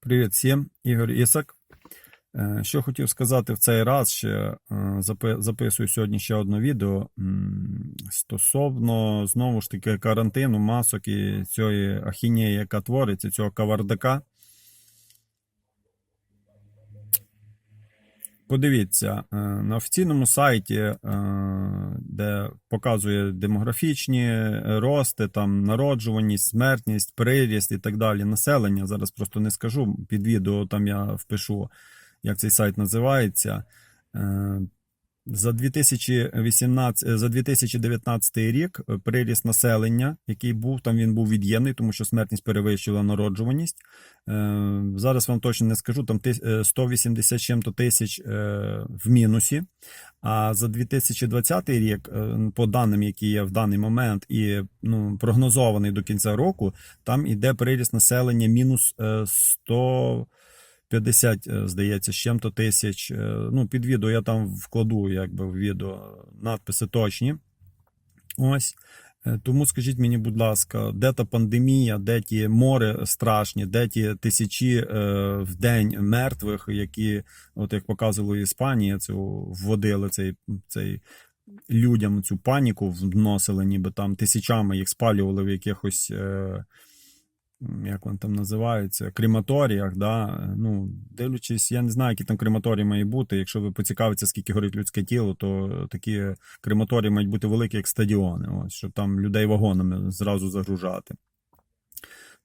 Привіт всім, Ігор Ісак. Е, Що хотів сказати в цей раз, ще е, записую сьогодні ще одне відео стосовно знову ж таки карантину, масок і цієї ахінеї, яка твориться, цього кавардака. Подивіться, е, на офіційному сайті, де показує демографічні рости, там народжуваність, смертність, приріст і так далі. Населення. Зараз просто не скажу. Під відео там я впишу, як цей сайт називається. Е, За 2018, е, за 2019 рік е, приріст населення, який був, там він був від'ємний, тому що смертність перевищила народжуваність. Е, Зараз вам точно не скажу, там е, 180 чим-то тисяч е, в мінусі. А за 2020 рік, е, по даним, які є в даний момент, і ну, прогнозований до кінця року, там іде приріст населення мінус е, 150, е, здається, з чим-то тисяч. Ну, під відео я там вкладу, якби в відео надписи точні. Ось. Е, Тому скажіть мені, будь ласка, де та пандемія, де ті море страшні, де ті тисячі е, в день мертвих, які, от як показувала Іспанія, цю вводили цей, цей людям цю паніку, вносили, ніби там тисячами їх спалювали в якихось. Е, як вони там називаються, крематоріях, да? ну, дивлячись, я не знаю, які там крематорії мають бути. Якщо ви поцікавитеся, скільки горить людське тіло, то такі крематорії мають бути великі, як стадіони, ось, щоб там людей вагонами зразу загружати.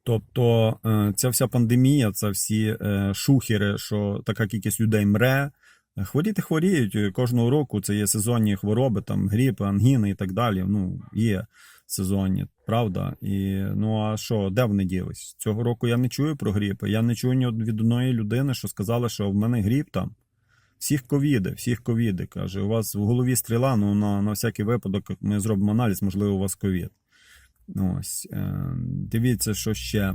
Тобто е, ця вся пандемія, це всі е, шухери, що така кількість людей мре. Хворіти хворіють кожного року. Це є сезонні хвороби, там гріпи, ангіни і так далі. Ну, є сезонні, правда? І ну а що, де вони ділись? Цього року я не чую про гріпи. Я не чую ні від одної людини, що сказала, що в мене гріп там. Всіх ковіди, всіх ковіди. Каже, у вас в голові стріла, ну на, на всякий випадок ми зробимо аналіз, можливо, у вас ковід. Ось. Е, дивіться, що ще.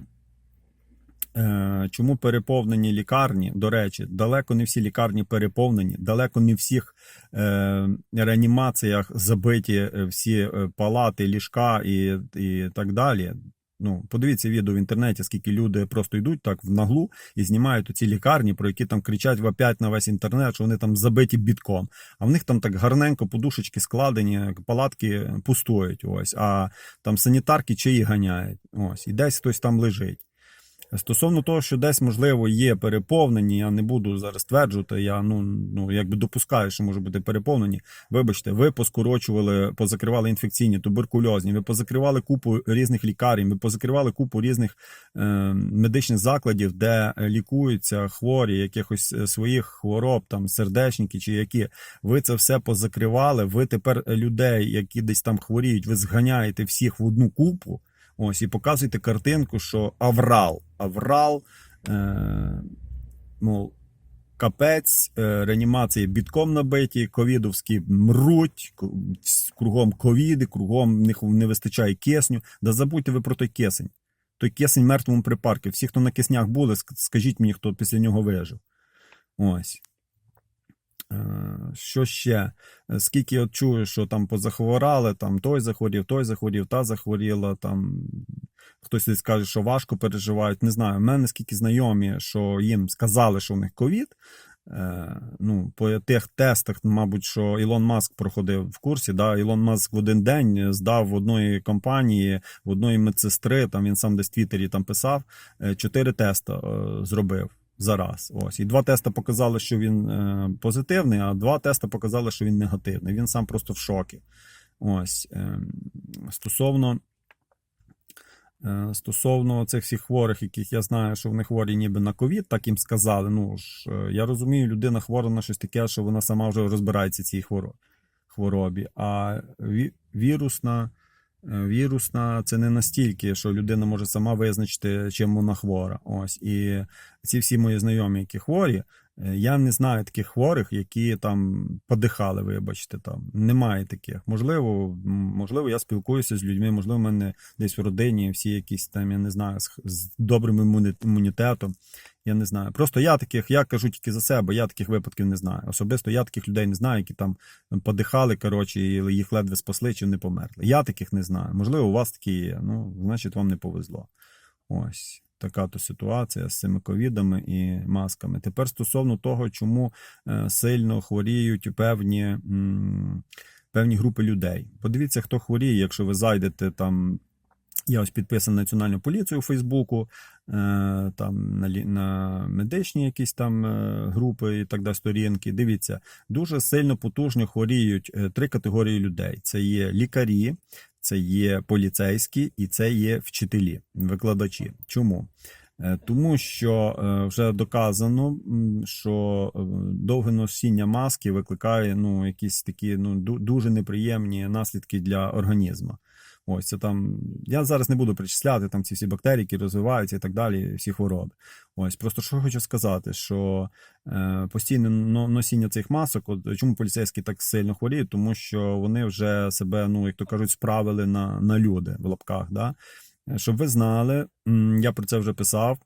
Е, Чому переповнені лікарні? До речі, далеко не всі лікарні переповнені, далеко не всіх е, реанімаціях забиті е, всі палати, ліжка і, і так далі. Ну, подивіться відео в інтернеті, скільки люди просто йдуть так в наглу і знімають ці лікарні, про які там кричать вопять на весь інтернет, що вони там забиті бітком. А в них там так гарненько подушечки складені, палатки пустують. Ось, а там санітарки чиї ганяють. Ось, і десь хтось там лежить. Стосовно того, що десь, можливо, є переповнені, я не буду зараз стверджувати, я ну, ну якби допускаю, що може бути переповнені. Вибачте, ви поскорочували, позакривали інфекційні, туберкульозні, ви позакривали купу різних лікарень, ви позакривали купу різних е, медичних закладів, де лікуються хворі якихось е, своїх хвороб, там сердечники чи які. Ви це все позакривали. Ви тепер людей, які десь там хворіють, ви зганяєте всіх в одну купу. Ось, і показуєте картинку, що аврал. Аврал, е, мов, капець, е, реанімації бітком набиті, ковідовські мруть, кругом ковіди, кругом них не вистачає кисню. Да забудьте ви про той кисень. Той кисень мертвому припарку. Всі, хто на киснях були, скажіть мені, хто після нього вижив. Ось. Е, Що ще? Е, Скільки я чую, що там позахворали, там той захворів, той захворів, та захворіла, там хтось десь каже, що важко переживають. Не знаю. У мене скільки знайомі, що їм сказали, що у них ковід. Е, ну, по тих тестах, мабуть, що Ілон Маск проходив в курсі. Да? Ілон Маск в один день здав в одної компанії, в одної медсестри, там він сам десь в Твіттері там писав, чотири теста зробив зараз. Ось. І два теста показали, що він е, позитивний, а два теста показали, що він негативний. Він сам просто в шокі. Ось. Е, стосовно. Е, Стосовно цих всіх хворих, яких я знаю, що вони хворі ніби на ковід, так їм сказали. Ну ж я розумію, людина хвора на щось таке, що вона сама вже розбирається цій хворо- хворобі. А ві- вірусна, вірусна це не настільки, що людина може сама визначити, чим вона хвора. Ось і ці всі мої знайомі, які хворі. Е, Я не знаю таких хворих, які там подихали, вибачте, там немає таких. Можливо, можливо, я спілкуюся з людьми, можливо, в мене десь в родині всі якісь там, я не знаю, з, добрим імунітетом. Я не знаю. Просто я таких, я кажу тільки за себе, я таких випадків не знаю. Особисто я таких людей не знаю, які там подихали, коротше, і їх ледве спасли чи не померли. Я таких не знаю. Можливо, у вас такі є. Ну, значить, вам не повезло. Ось. Така то ситуація з цими ковідами і масками. Тепер стосовно того, чому е, сильно хворіють певні, певні групи людей. Подивіться, хто хворіє, якщо ви зайдете там. Я ось підписаний на Національну поліцію у Фейсбуку, е, там на, на медичні якісь там е, групи і так далі сторінки. Дивіться, дуже сильно потужно хворіють три категорії людей: це є лікарі, це є поліцейські і це є вчителі, викладачі. Чому? Е, Тому що е, вже доказано, що е, довге носіння маски викликає ну, якісь такі ну, дуже неприємні наслідки для організму. Ось це там. Я зараз не буду перечисляти там ці всі бактерії, які розвиваються і так далі, всі хвороби. Ось просто що хочу сказати, що е, постійне носіння цих масок, от чому поліцейські так сильно хворіють, тому що вони вже себе, ну як то кажуть, справили на, на люди в лапках. Да? Щоб ви знали, я про це вже писав.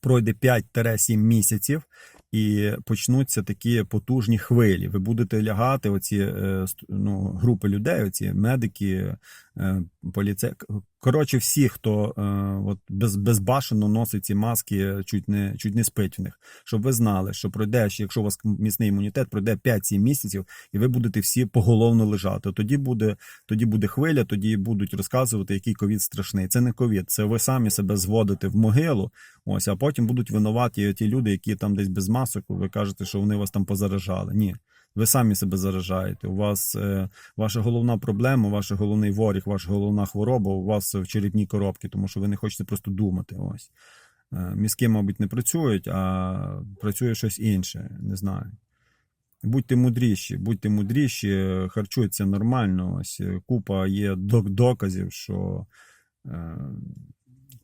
Пройде 5-7 місяців, і почнуться такі потужні хвилі. Ви будете лягати, оці е, ну, групи людей, оці медики, е, поліцей. Коротше, всі, хто е, от без, безбашено носить ці маски, чуть не, чуть не спить в них. Щоб ви знали, що пройде, якщо у вас міцний імунітет, пройде 5-7 місяців, і ви будете всі поголовно лежати. Тоді буде, тоді буде хвиля, тоді будуть розказувати, який ковід страшний. Це не ковід, це ви самі себе зводите в могилу. Ось, а потім будуть винуваті ті люди, які там десь без масок. Ви кажете, що вони вас там позаражали. Ні. Ви самі себе заражаєте. У вас е, ваша головна проблема, ваш головний воріг, ваша головна хвороба у вас в черепній коробці, тому що ви не хочете просто думати. Ось. Е, мізки, мабуть, не працюють, а працює щось інше. Не знаю. Будьте мудріші, будьте мудріші, харчуйтеся нормально. Ось е, купа є доказів, що е,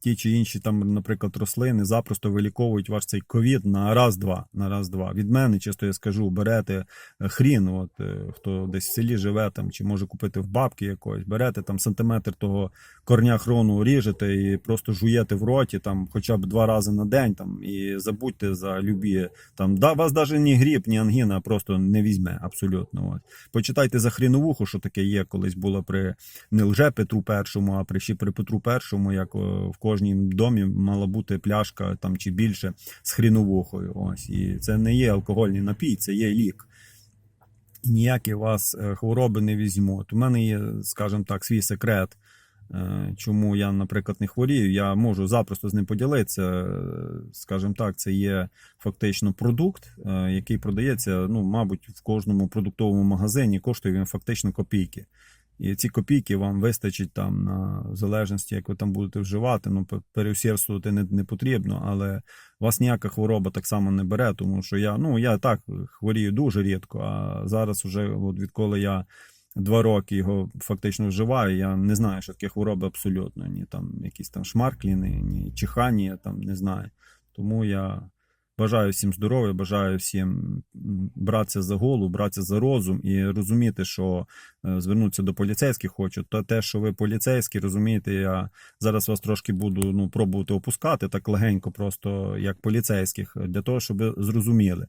ті чи інші там, наприклад, рослини запросто виліковують ваш цей ковід на раз-два. На раз-два. Від мене, чисто я скажу, берете е, хрін, от е, хто десь в селі живе там, чи може купити в бабки якоїсь, берете там сантиметр того корня хрону ріжете і просто жуєте в роті там хоча б два рази на день там і забудьте за любі там да вас навіть ні гріб, ні ангіна просто не візьме абсолютно. От. Почитайте за хріновуху, що таке є, колись було при не лже Петру Першому, а при ще при Петру Першому, як о, в кожній домі мала бути пляшка там чи більше з хріновухою. Ось і це не є алкогольний напій, це є лік. І ніякі вас е, хвороби не візьмуть. У мене є, скажімо так, свій секрет. е, Чому я, наприклад, не хворію, я можу запросто з ним поділитися. Е, Скажімо так, це є фактично продукт, який продається, ну, мабуть, в кожному продуктовому магазині, коштує він фактично копійки. І ці копійки вам вистачить там на залежності, як ви там будете вживати. Ну, пе- переусердствувати не, не потрібно, але вас ніяка хвороба так само не бере, тому що я, ну, я так хворію дуже рідко, а зараз вже, от відколи я два роки його фактично вживаю, я не знаю, що таке хвороби абсолютно. Ні там якісь там шмаркліни, ні чихання, там не знаю. Тому я бажаю всім здоров'я, бажаю всім братися за голову, братися за розум і розуміти, що е, звернутися до поліцейських хочу. То те, що ви поліцейські, розумієте, я зараз вас трошки буду ну, пробувати опускати так легенько, просто як поліцейських, для того, щоб зрозуміли.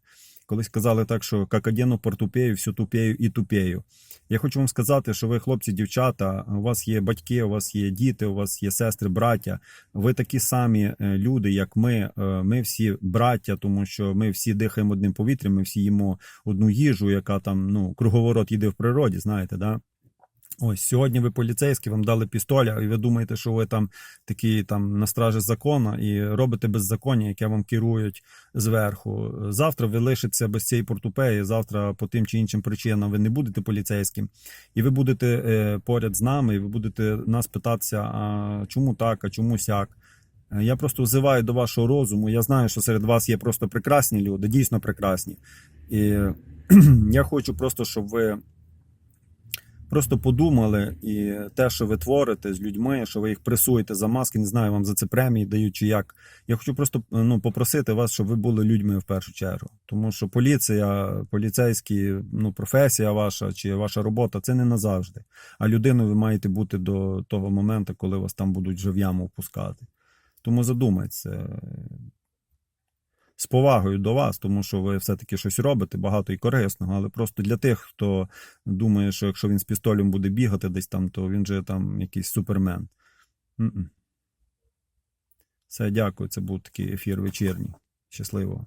Колись казали так, що як одену портупею, всю тупею і тупею. Я хочу вам сказати, що ви, хлопці, дівчата, у вас є батьки, у вас є діти, у вас є сестри, браття. Ви такі самі е, люди, як ми. Е, Ми всі браття, тому що ми всі дихаємо одним повітрям, ми всі їмо одну їжу, яка там ну круговорот їде в природі, знаєте, да? Ось сьогодні ви поліцейські, вам дали пістоля, і ви думаєте, що ви там такі там на стражі закону і робите беззаконня, яке вам керують зверху. Завтра ви лишитеся без цієї портупеї. Завтра по тим чи іншим причинам ви не будете поліцейським, і ви будете е, поряд з нами, і ви будете нас питатися, а чому так, а чому сяк. Я просто взиваю до вашого розуму. Я знаю, що серед вас є просто прекрасні люди, дійсно прекрасні. І я хочу просто, щоб ви просто подумали і те, що ви творите з людьми, що ви їх пресуєте за маски, не знаю, вам за це премії дають чи як. Я хочу просто ну, попросити вас, щоб ви були людьми в першу чергу. Тому що поліція, поліцейські, ну, професія ваша чи ваша робота це не назавжди. А людиною ви маєте бути до того моменту, коли вас там будуть вже в яму впускати. Тому задумайтеся. З повагою до вас, тому що ви все-таки щось робите, багато і корисного, але просто для тих, хто думає, що якщо він з пістолем буде бігати десь там, то він же там якийсь супермен. Все, дякую. Це був такий ефір вечірній. Щасливо.